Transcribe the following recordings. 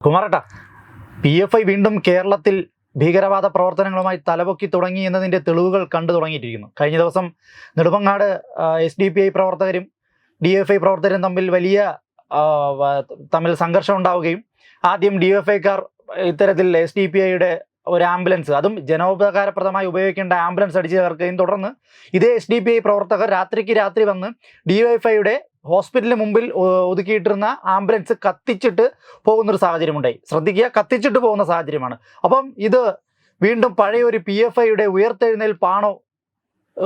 കുമാരട്ട P F I വീണ്ടും കേരളത്തിൽ ഭീകരവാദ പ്രവർത്തനങ്ങളുമായി തലപൊക്കി തുടങ്ങി എന്നതിന്റെ തെളിവുകൾ കണ്ടു തുടങ്ങിയിട്ടിരിക്കുന്നു. കഴിഞ്ഞ ദിവസം Nedumangad S D P I പ്രവർത്തകരും ഡി എഫ് ഐ പ്രവർത്തകരും തമ്മിൽ വലിയ തമ്മിൽ സംഘർഷം ഉണ്ടാവുകയും ആദ്യം ഡി എഫ് ഐക്കാർ ഇത്തരത്തിൽ എസ് ഡി പി ഐയുടെ ഒരു ആംബുലൻസ് അതും ജനോപകാരപ്രദമായി ഉപയോഗിക്കേണ്ട ആംബുലൻസ് അടിച്ചു ചേർക്കുകയും തുടർന്ന് ഇതേ എസ് ഡി പി ഐ പ്രവർത്തകർ രാത്രിക്ക് രാത്രി വന്ന് ഡി വൈഫൈയുടെ ഹോസ്പിറ്റലിന് മുമ്പിൽ ഒതുക്കിയിട്ടിരുന്ന ആംബുലൻസ് കത്തിച്ചിട്ട് പോകുന്നൊരു സാഹചര്യമുണ്ടായി. ശ്രദ്ധിക്കുക കത്തിച്ചിട്ട് പോകുന്ന സാഹചര്യമാണ്. അപ്പം ഇത് വീണ്ടും പഴയ ഒരു പി എഫ് ഐയുടെ ഉയർത്തെഴുന്നേൽപ്പാണോ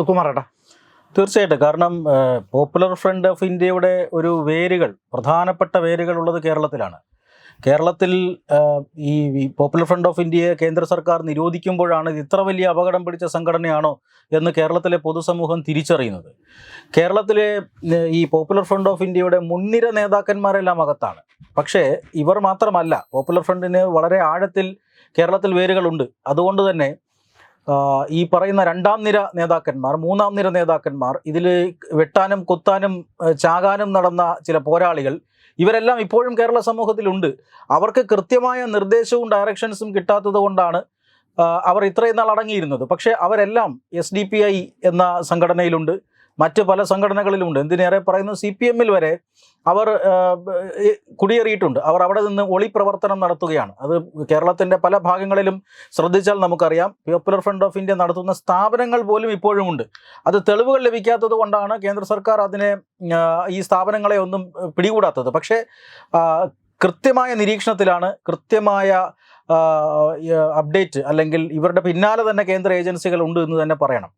കുമാറേട്ടാ. തീർച്ചയായിട്ടും. കാരണം പോപ്പുലർ ഫ്രണ്ട് ഓഫ് ഇന്ത്യയുടെ ഒരു വേരുകൾ പ്രധാനപ്പെട്ട വേരുകൾ ഉള്ളത് കേരളത്തിലാണ്. കേരളത്തിൽ ഈ പോപ്പുലർ ഫ്രണ്ട് ഓഫ് ഇന്ത്യയെ കേന്ദ്ര സർക്കാർ നിരോധിക്കുമ്പോഴാണ് ഇത് ഇത്ര വലിയ അപകടം പിടിച്ച സംഘടനയാണോ എന്ന് കേരളത്തിലെ പൊതുസമൂഹം തിരിച്ചറിയുന്നത്. കേരളത്തിലെ ഈ പോപ്പുലർ ഫ്രണ്ട് ഓഫ് ഇന്ത്യയുടെ മുൻനിര നേതാക്കന്മാരെല്ലാം അകത്താണ്. പക്ഷേ ഇവർ മാത്രമല്ല പോപ്പുലർ ഫ്രണ്ടിന് വളരെ ആഴത്തിൽ കേരളത്തിൽ വേരുകളുണ്ട്. അതുകൊണ്ട് തന്നെ ഈ പറയുന്ന രണ്ടാം നിര നേതാക്കന്മാർ മൂന്നാം നിര നേതാക്കന്മാർ ഇതിൽ വെട്ടാനും കൊത്താനും ചാകാനും നടന്ന ചില പോരാളികൾ ഇവരെല്ലാം ഇപ്പോഴും കേരള സമൂഹത്തിലുണ്ട്. അവർക്ക് കൃത്യമായ നിർദ്ദേശവും ഡയറക്ഷൻസും കിട്ടാത്തത് കൊണ്ടാണ് അവർ ഇത്രയും നാൾ അടങ്ങിയിരുന്നത്. പക്ഷേ അവരെല്ലാം എസ് എന്ന സംഘടനയിലുണ്ട്. മറ്റ് പല സംഘടനകളിലുമുണ്ട്. എന്തിനേറെ പറയുന്നു? സി പി എമ്മിൽ വരെ അവർ കുടിയേറിയിട്ടുണ്ട്. അവർ അവിടെ നിന്ന് ഒളി പ്രവർത്തനം നടത്തുകയാണ്. അത് കേരളത്തിന്റെ പല ഭാഗങ്ങളിലും ശ്രദ്ധിച്ചാൽ നമുക്കറിയാം. പോപ്പുലർ ഫ്രണ്ട് ഓഫ് ഇന്ത്യ നടത്തുന്ന സ്ഥാപനങ്ങൾ പോലും ഇപ്പോഴും ഉണ്ട് അത് തെളിവുകൾ ലഭിക്കാത്തത് കൊണ്ടാണ് കേന്ദ്ര സർക്കാർ അതിനെ ഈ സ്ഥാപനങ്ങളെ ഒന്നും പിടികൂടാത്തത്. പക്ഷേ കൃത്യമായ നിരീക്ഷണത്തിലാണ് കൃത്യമായ അപ്ഡേറ്റ് അല്ലെങ്കിൽ ഇവരുടെ പിന്നാലെ തന്നെ കേന്ദ്ര ഏജൻസികൾ ഉണ്ട് എന്ന് തന്നെ പറയണം.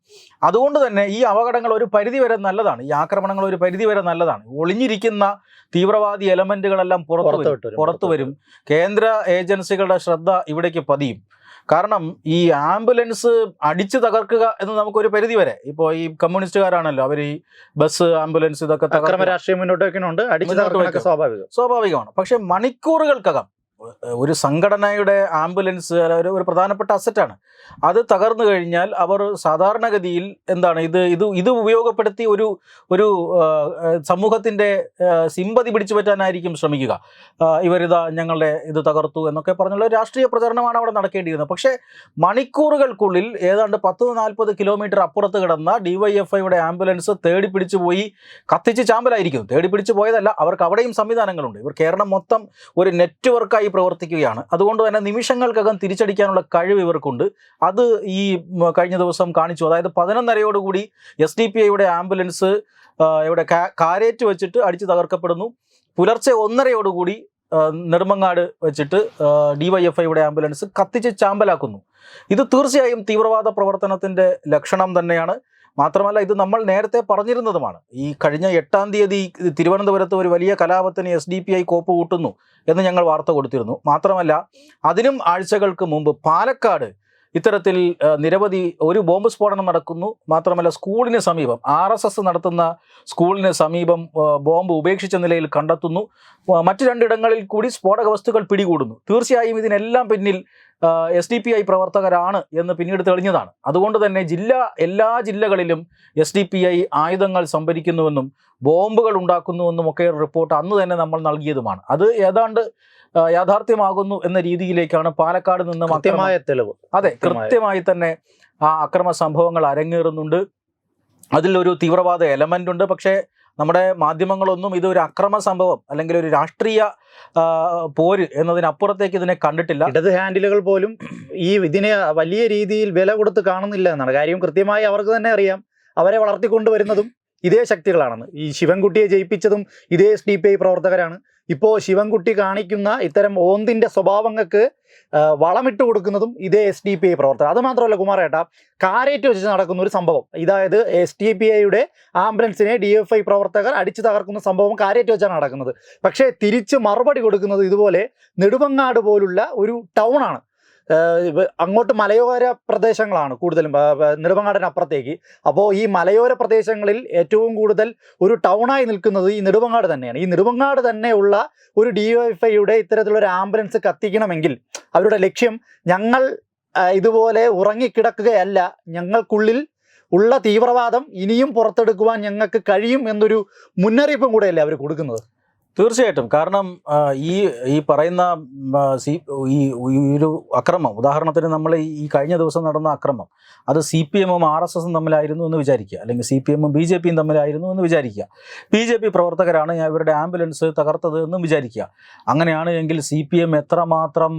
അതുകൊണ്ട് തന്നെ ഈ അപകടങ്ങൾ ഒരു പരിധി വരെ നല്ലതാണ്. ഈ ആക്രമണങ്ങൾ ഒരു പരിധി വരെ നല്ലതാണ്. ഒളിഞ്ഞിരിക്കുന്ന തീവ്രവാദി എലമെന്റുകളെല്ലാം പുറത്തു പുറത്തു വരും. വിട്ടു പുറത്തു വരും. കേന്ദ്ര ഏജൻസികളുടെ ശ്രദ്ധ ഇവിടേക്ക് പതിയും. കാരണം ഈ ആംബുലൻസ് അടിച്ചു തകർക്കുക എന്ന് നമുക്കൊരു പരിധി വരെ. ഇപ്പോൾ ഈ കമ്മ്യൂണിസ്റ്റുകാരാണല്ലോ അവർ ഈ ബസ് ആംബുലൻസ് ഇതൊക്കെ സ്വാഭാവികമാണ്. പക്ഷെ മണിക്കൂറുകൾക്കകം ഒരു സംഘടനയുടെ ആംബുലൻസ് ഒരു ഒരു പ്രധാനപ്പെട്ട അസറ്റാണ് അത് തകർന്നു കഴിഞ്ഞാൽ അവർ സാധാരണഗതിയിൽ എന്താണ് ഇത് ഇത് ഇത് ഉപയോഗപ്പെടുത്തി ഒരു ഒരു സമൂഹത്തിന്റെ സിമ്പതി പിടിച്ചു പറ്റാനായിരിക്കും ശ്രമിക്കുക. ഇവരിതാ ഞങ്ങളുടെ ഇത് തകർത്തു എന്നൊക്കെ പറഞ്ഞുള്ള രാഷ്ട്രീയ പ്രചരണമാണ് അവിടെ നടക്കേണ്ടിയിരുന്നത്. പക്ഷേ മണിക്കൂറുകൾക്കുള്ളിൽ ഏതാണ്ട് പത്ത് നാൽപ്പത് കിലോമീറ്റർ അപ്പുറത്ത് കിടന്ന ഡിവൈഎഫ്ഐയുടെ ആംബുലൻസ് തേടി പിടിച്ചു പോയി കത്തിച്ച് ചാമ്പലായിരിക്കും തേടി പിടിച്ചു പോയതല്ല അവർക്ക് അവിടെയും സംവിധാനങ്ങളുണ്ട്. ഇവർ കേരളം മൊത്തം ഒരു നെറ്റ്വർക്കായി പ്രവർത്തിക്കുകയാണ്. അതുകൊണ്ട് തന്നെ നിമിഷങ്ങൾക്കകം തിരിച്ചടിക്കാനുള്ള കഴിവ് ഇവർക്കുണ്ട്. അത് ഈ കഴിഞ്ഞ ദിവസം കാണിച്ചു. അതായത് പതിനൊന്നരയോടുകൂടി എസ് ഡി പി ഐയുടെ ആംബുലൻസ് ഇവിടെ കാരേറ്റ് വെച്ചിട്ട് അടിച്ചു തകർക്കപ്പെടുന്നു. പുലർച്ചെ ഒന്നരയോടുകൂടി നെടുമങ്ങാട് വെച്ചിട്ട് ഡിവൈഎഫ്ഐയുടെ ആംബുലൻസ് കത്തിച്ച് ചാമ്പലാക്കുന്നു. ഇത് തീർച്ചയായും തീവ്രവാദ പ്രവർത്തനത്തിന്റെ ലക്ഷണം തന്നെയാണ്. മാത്രമല്ല ഇത് നമ്മൾ നേരത്തെ പറഞ്ഞിരുന്നതുമാണ്. ഈ കഴിഞ്ഞ എട്ടാം തീയതി തിരുവനന്തപുരത്ത് ഒരു വലിയ കലാപത്തിന് എസ് ഡി പി ഐ കോപ്പ് കൂട്ടുന്നു എന്ന് ഞങ്ങൾ വാർത്ത കൊടുത്തിരുന്നു. മാത്രമല്ല അതിനും ആഴ്ചകൾക്ക് മുമ്പ് പാലക്കാട് ഇത്തരത്തിൽ നിരവധി ഒരു ബോംബ് സ്ഫോടനം നടക്കുന്നു. മാത്രമല്ല സ്കൂളിന് സമീപം ആർ എസ് എസ് നടത്തുന്ന സ്കൂളിന് സമീപം ബോംബ് ഉപേക്ഷിച്ച നിലയിൽ കണ്ടെത്തുന്നു. മറ്റു രണ്ടിടങ്ങളിൽ കൂടി സ്ഫോടക വസ്തുക്കൾ പിടികൂടുന്നു. തീർച്ചയായും ഇതിനെല്ലാം പിന്നിൽ എസ് ഡി പി ഐ പ്രവർത്തകരാണ് എന്ന് പിന്നീട് തെളിഞ്ഞതാണ്. അതുകൊണ്ട് തന്നെ ജില്ലാ എല്ലാ ജില്ലകളിലും എസ് ഡി പി ഐ ആയുധങ്ങൾ സംഭരിക്കുന്നുവെന്നും ബോംബുകൾ ഉണ്ടാക്കുന്നുവെന്നും ഒക്കെ റിപ്പോർട്ട് അന്ന് തന്നെ നമ്മൾ നൽകിയതുമാണ്. അത് ഏതാണ്ട് യാഥാർത്ഥ്യമാകുന്നു എന്ന രീതിയിലേക്കാണ് പാലക്കാട് നിന്ന് കൃത്യമായ തെളിവ്. അതെ കൃത്യമായ- തന്നെ ആ അക്രമ സംഭവങ്ങൾ അരങ്ങേറുന്നുണ്ട്. അതിലൊരു തീവ്രവാദ എലമെന്റ് ഉണ്ട്. പക്ഷേ നമ്മുടെ മാധ്യമങ്ങളൊന്നും ഇതൊരു അക്രമ സംഭവം അല്ലെങ്കിൽ ഒരു രാഷ്ട്രീയ പോര് എന്നതിനപ്പുറത്തേക്ക് ഇതിനെ കണ്ടിട്ടില്ല. ഇടത് ഹാൻഡിലുകൾ പോലും ഈ ഇതിനെ വലിയ രീതിയിൽ വില കൊടുത്ത് കാണുന്നില്ല എന്നാണ്. കാര്യം കൃത്യമായി അവർക്ക് തന്നെ അറിയാം. അവരെ വളർത്തിക്കൊണ്ടുവരുന്നതും ഇതേ ശക്തികളാണെന്ന്. ഈ ശിവൻകുട്ടിയെ ജയിപ്പിച്ചതും ഇതേ എസ് ഡി പി ഐ പ്രവർത്തകരാണ്. ഇപ്പോൾ ശിവൻകുട്ടി കാണിക്കുന്ന ഇത്തരം ഓന്തിന്റെ സ്വഭാവങ്ങൾക്ക് വളമിട്ട് കൊടുക്കുന്നതും ഇതേ എസ് ഡി പി ഐ പ്രവർത്തനം. അത് മാത്രമല്ല കുമാരേട്ട കാരേറ്റ് വെച്ച് നടക്കുന്ന ഒരു സംഭവം. ഇതായത് എസ് ഡി പി ഐയുടെ ആംബുലൻസിനെ ഡി എഫ് ഐ പ്രവർത്തകർ അടിച്ചു തകർക്കുന്ന സംഭവം കാരേറ്റ് വെച്ചാണ് നടക്കുന്നത്. പക്ഷേ തിരിച്ച് മറുപടി കൊടുക്കുന്നത് ഇതുപോലെ നെടുമങ്ങാട് പോലുള്ള ഒരു ഇവ- അങ്ങോട്ട് മലയോര പ്രദേശങ്ങളാണ് കൂടുതലും നെടുമങ്ങാടിനപ്പുറത്തേക്ക് അപ്പോൾ ഈ മലയോര പ്രദേശങ്ങളിൽ ഏറ്റവും കൂടുതൽ ഒരു ടൗണായി നിൽക്കുന്നത് ഈ നെടുമങ്ങാട് തന്നെയാണ്. ഈ നെടുമങ്ങാട് തന്നെയുള്ള ഒരു ഡി എഫ് ഐയുടെ ഇത്തരത്തിലുള്ള ഒരു ആംബുലൻസ് കത്തിക്കണമെങ്കിൽ അവരുടെ ലക്ഷ്യം ഞങ്ങൾ ഇതുപോലെ ഉറങ്ങിക്കിടക്കുകയല്ല. ഞങ്ങൾക്കുള്ളിൽ ഉള്ള തീവ്രവാദം ഇനിയും പുറത്തെടുക്കുവാൻ ഞങ്ങൾക്ക് കഴിയും എന്നൊരു മുന്നറിയിപ്പും കൂടെയല്ലേ അവർ കൊടുക്കുന്നത്? തീർച്ചയായിട്ടും. കാരണം ഈ ഈ പറയുന്ന സി ഈ ഒരു അക്രമം. ഉദാഹരണത്തിന് നമ്മൾ ഈ കഴിഞ്ഞ ദിവസം നടന്ന അക്രമം. അത് സി പി എമ്മും ആർ എസ് എസും തമ്മിലായിരുന്നു എന്ന് വിചാരിക്കുക. അല്ലെങ്കിൽ സി പി എമ്മും ബി ജെ പിയും തമ്മിലായിരുന്നു എന്ന് വിചാരിക്കുക. ബി ജെ പി പ്രവർത്തകരാണ് ഇവരുടെ ആംബുലൻസ് തകർത്തത് എന്നും വിചാരിക്കുക. അങ്ങനെയാണ് എങ്കിൽ സി പി എം എത്രമാത്രം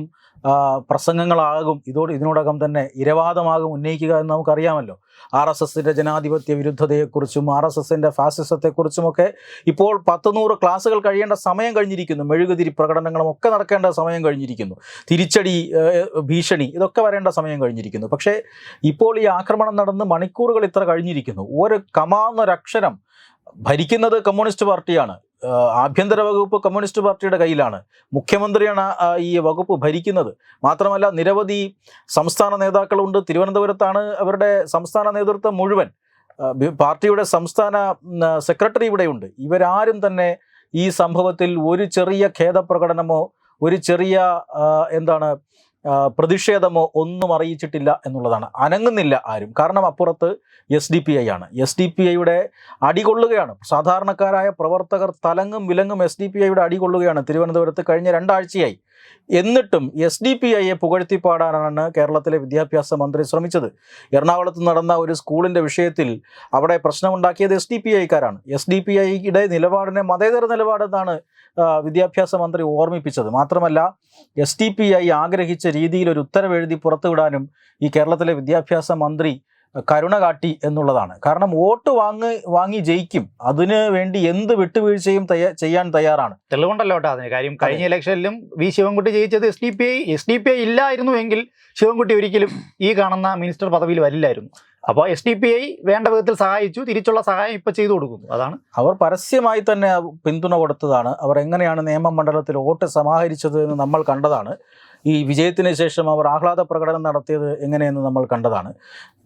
പ്രസംഗങ്ങളാകും. ഇതോട് ഇതിനോടകം തന്നെ ഇരവാദമാകും ഉന്നയിക്കുക എന്ന് നമുക്കറിയാമല്ലോ. ആർ എസ് എസിന്റെ ജനാധിപത്യ വിരുദ്ധതയെക്കുറിച്ചും ആർ എസ് എസിന്റെ ഫാസിസത്തെക്കുറിച്ചുമൊക്കെ ഇപ്പോൾ പത്ത് നൂറ് ക്ലാസ്സുകൾ കഴിയേണ്ട സമയം കഴിഞ്ഞിരിക്കുന്നു. മെഴുകുതിരി പ്രകടനങ്ങളും ഒക്കെ നടക്കേണ്ട സമയം കഴിഞ്ഞിരിക്കുന്നു. തിരിച്ചടി ഭീഷണി ഇതൊക്കെ വരേണ്ട സമയം കഴിഞ്ഞിരിക്കുന്നു. പക്ഷേ ഇപ്പോൾ ഈ ആക്രമണം നടന്ന് മണിക്കൂറുകൾ ഇത്ര കഴിഞ്ഞിരിക്കുന്നു. ഒരു കമാന്നൊരക്ഷരം ഭരിക്കുന്നത് കമ്മ്യൂണിസ്റ്റ് പാർട്ടിയാണ്. ആഭ്യന്തര വകുപ്പ് കമ്മ്യൂണിസ്റ്റ് പാർട്ടിയുടെ കയ്യിലാണ് മുഖ്യമന്ത്രിയാണ് ഈ വകുപ്പ് ഭരിക്കുന്നത്. മാത്രമല്ല നിരവധി സംസ്ഥാന നേതാക്കളുണ്ട്. തിരുവനന്തപുരത്താണ് അവരുടെ സംസ്ഥാന നേതൃത്വം മുഴുവൻ. പാർട്ടിയുടെ സംസ്ഥാന സെക്രട്ടറി ഇവിടെയുണ്ട്. ഇവരാരും തന്നെ ഈ സംഭവത്തിൽ ഒരു ചെറിയ ഖേദപ്രകടനമോ ഒരു ചെറിയ എന്താണ് പ്രതിഷേധമോ ഒന്നും അറിയിച്ചിട്ടില്ല എന്നുള്ളതാണ്. അനങ്ങുന്നില്ല ആരും. കാരണം അപ്പുറത്ത് എസ് ഡി പി ഐ ആണ്. എസ് ഡി പി ഐയുടെ അടികൊള്ളുകയാണ് സാധാരണക്കാരായ പ്രവർത്തകർ തലങ്ങും വിലങ്ങും എസ് ഡി പി ഐയുടെ അടികൊള്ളുകയാണ് തിരുവനന്തപുരത്ത് കഴിഞ്ഞ രണ്ടാഴ്ചയായി. എന്നിട്ടും എസ് ഡി പി ഐയെ പുകഴ്ത്തിപ്പാടാനാണ് കേരളത്തിലെ വിദ്യാഭ്യാസ മന്ത്രി ശ്രമിച്ചത്. എറണാകുളത്ത് നടന്ന ഒരു സ്കൂളിന്റെ വിഷയത്തിൽ അവിടെ പ്രശ്നമുണ്ടാക്കിയത് എസ് ഡി പി ഐക്കാരാണ് എസ് ഡി പി ഐയുടെ നിലപാടിനെ മതേതര നിലപാടെന്നാണ് വിദ്യാഭ്യാസ മന്ത്രി ഓർമ്മിപ്പിച്ചത്. മാത്രമല്ല എസ് ഡി പി ഐ ആഗ്രഹിച്ച രീതിയിൽ ഒരു ഉത്തരവ് എഴുതി പുറത്തുവിടാനും ഈ കേരളത്തിലെ വിദ്യാഭ്യാസ മന്ത്രി കരുണ കാട്ടി എന്നുള്ളതാണ്. കാരണം വോട്ട് വാങ്ങി വാങ്ങി ജയിക്കും. അതിന് വേണ്ടി എന്ത് വിട്ടുവീഴ്ചയും ചെയ്യാൻ തയ്യാറാണ്. തെളിവുണ്ടല്ലോ കേട്ടോ അതിന്. കാര്യം കഴിഞ്ഞ ഇലക്ഷനിലും വി ശിവൻകുട്ടി ജയിച്ചത് S D P I S D P I ഇല്ലായിരുന്നു എങ്കിൽ ശിവൻകുട്ടി ഒരിക്കലും ഈ കാണുന്ന മിനിസ്റ്റർ പദവിയിൽ വരില്ലായിരുന്നു. അപ്പോൾ എസ് ഡി പി ഐ വേണ്ട വിധത്തിൽ സഹായിച്ചു. തിരിച്ചുള്ള സഹായം ഇപ്പൊ ചെയ്തു കൊടുക്കുന്നു. അതാണ്. അവർ പരസ്യമായി തന്നെ പിന്തുണ കൊടുത്തതാണ്. അവർ എങ്ങനെയാണ് നിയമമണ്ഡലത്തിൽ വോട്ട് സമാഹരിച്ചത് എന്ന് നമ്മൾ കണ്ടതാണ്. ഈ വിജയത്തിന് ശേഷം അവർ ആഹ്ലാദ പ്രകടനം നടത്തിയത് എങ്ങനെയെന്ന് നമ്മൾ കണ്ടതാണ്.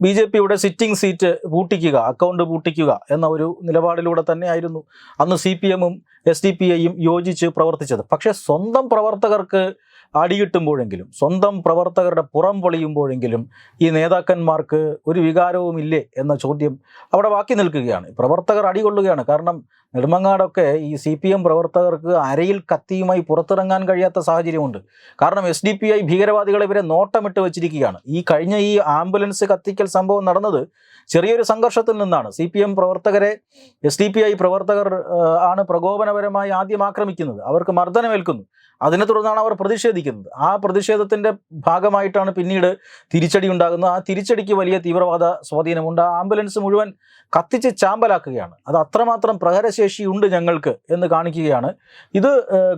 ബി ജെ പിയുടെ സിറ്റിംഗ് സീറ്റ് പൂട്ടിക്കുക അക്കൗണ്ട് പൂട്ടിക്കുക എന്ന ഒരു നിലപാടിലൂടെ തന്നെയായിരുന്നു അന്ന് സി പി എമ്മും എസ് ഡി പി ഐയും യോജിച്ച് പ്രവർത്തിച്ചത്. പക്ഷേ സ്വന്തം പ്രവർത്തകർക്ക് അടികിട്ടുമ്പോഴെങ്കിലും സ്വന്തം പ്രവർത്തകരുടെ പുറം പൊളിയുമ്പോഴെങ്കിലും ഈ നേതാക്കന്മാർക്ക് ഒരു വികാരവുമില്ലേ എന്ന ചോദ്യം അവിടെ ബാക്കി നിൽക്കുകയാണ്. പ്രവർത്തകർ അടികൊള്ളുകയാണ്. കാരണം നെടുമങ്ങാടൊക്കെ ഈ സി പി എം പ്രവർത്തകർക്ക് അരയിൽ കത്തിയുമായി പുറത്തിറങ്ങാൻ കഴിയാത്ത സാഹചര്യമുണ്ട്. കാരണം എസ് ഡി പി ഐ ഭീകരവാദികളെ ഇവരെ നോട്ടമിട്ട് വെച്ചിരിക്കുകയാണ്. ഈ കഴിഞ്ഞ ഈ ആംബുലൻസ് കത്തിക്കൽ സംഭവം നടന്നത് ചെറിയൊരു സംഘർഷത്തിൽ നിന്നാണ്. സി പി എം പ്രവർത്തകരെ എസ് ഡി പി ഐ പ്രവർത്തകർ ആണ് പ്രകോപനപരമായി ആദ്യം ആക്രമിക്കുന്നത്. അവർക്ക് മർദ്ദനമേൽക്കുന്നു. അതിനെ തുടർന്നാണ് അവർ പ്രതിഷേധിക്കുന്നത്. ആ പ്രതിഷേധത്തിന്റെ ഭാഗമായിട്ടാണ് പിന്നീട് തിരിച്ചടി ഉണ്ടാകുന്നത്. ആ തിരിച്ചടിക്ക് വലിയ തീവ്രവാദ സ്വാധീനമുണ്ട്. ആ ആംബുലൻസ് മുഴുവൻ കത്തിച്ച് ചാമ്പലാക്കുകയാണ്. അത് അത്രമാത്രം പ്രഹരശേഷി ഉണ്ട് ഞങ്ങൾക്ക് എന്ന് കാണിക്കുകയാണ്. ഇത്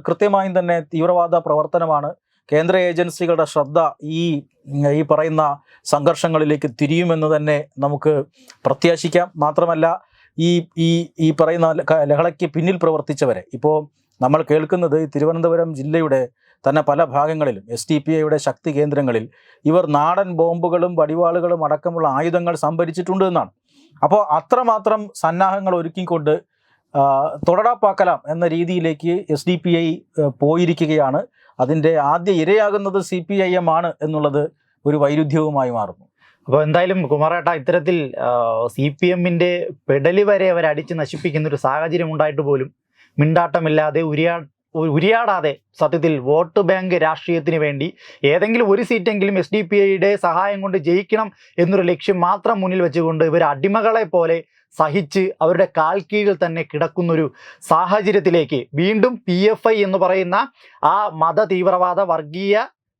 കൃത്യമായും തന്നെ തീവ്രവാദ പ്രവർത്തനമാണ്. കേന്ദ്ര ഏജൻസികളുടെ ശ്രദ്ധ ഈ ഈ പറയുന്ന സംഘർഷങ്ങളിലേക്ക് തിരിയുമെന്ന് തന്നെ നമുക്ക് പ്രത്യാശിക്കാം. മാത്രമല്ല ഈ ഈ ഈ പറയുന്ന ലഹളയ്ക്ക് പിന്നിൽ പ്രവർത്തിച്ചവരെ ഇപ്പോൾ നമ്മൾ കേൾക്കുന്നത് തിരുവനന്തപുരം ജില്ലയുടെ തന്നെ പല ഭാഗങ്ങളിലും എസ് ടി പി ഐയുടെ ശക്തി കേന്ദ്രങ്ങളിൽ ഇവർ നാടൻ ബോംബുകളും വടിവാളുകളും അടക്കമുള്ള ആയുധങ്ങൾ സംഭരിച്ചിട്ടുണ്ട് എന്നാണ്. അപ്പോൾ അത്രമാത്രം സന്നാഹങ്ങൾ ഒരുക്കിക്കൊണ്ട് തൊടടാപ്പാക്കലാം എന്ന രീതിയിലേക്ക് എസ് ഡി പി ഐ പോയിരിക്കുകയാണ്. അതിന്റെ ആദ്യ ഇരയാകുന്നത് സി പി ഐ എം ആണ് എന്നുള്ളത് ഒരു വൈരുദ്ധ്യവുമായി മാറുന്നു. അപ്പോൾ എന്തായാലും കുമാരേട്ട ഇത്തരത്തിൽ സി പി എമ്മിന്റെ പെടലി വരെ അവർ അടിച്ച് നശിപ്പിക്കുന്ന ഒരു സാഹചര്യം ഉണ്ടായിട്ട് പോലും മിണ്ടാട്ടമില്ലാതെ ഉരിയാ ഉരിയാടാതെ സത്യത്തിൽ വോട്ട് ബാങ്ക് രാഷ്ട്രീയത്തിന് വേണ്ടി ഏതെങ്കിലും ഒരു സീറ്റെങ്കിലും എസ് ഡി പി ഐയുടെ സഹായം കൊണ്ട് ജയിക്കണം എന്നൊരു ലക്ഷ്യം മാത്രം മുന്നിൽ വെച്ചുകൊണ്ട് ഇവർ അടിമകളെ പോലെ സഹിച്ച് അവരുടെ കാൽ കീഴിൽ തന്നെ കിടക്കുന്നൊരു സാഹചര്യത്തിലേക്ക് വീണ്ടും പി എഫ് ഐ എന്ന് പറയുന്ന ആ മത തീവ്രവാദ വർഗീയ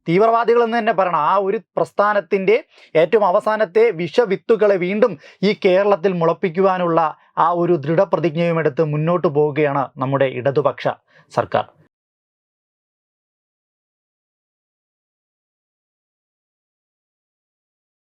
തീവ്രവാദികൾ എന്ന് തന്നെ പറയണം. ആ ഒരു പ്രസ്ഥാനത്തിന്റെ ഏറ്റവും അവസാനത്തെ വിഷവിത്തുകളെ വീണ്ടും ഈ കേരളത്തിൽ മുളപ്പിക്കുവാനുള്ള ആ ഒരു ദൃഢപ്രതിജ്ഞയുമെടുത്ത് മുന്നോട്ട് പോവുകയാണ് നമ്മുടെ ഇടതുപക്ഷ സർക്കാർ.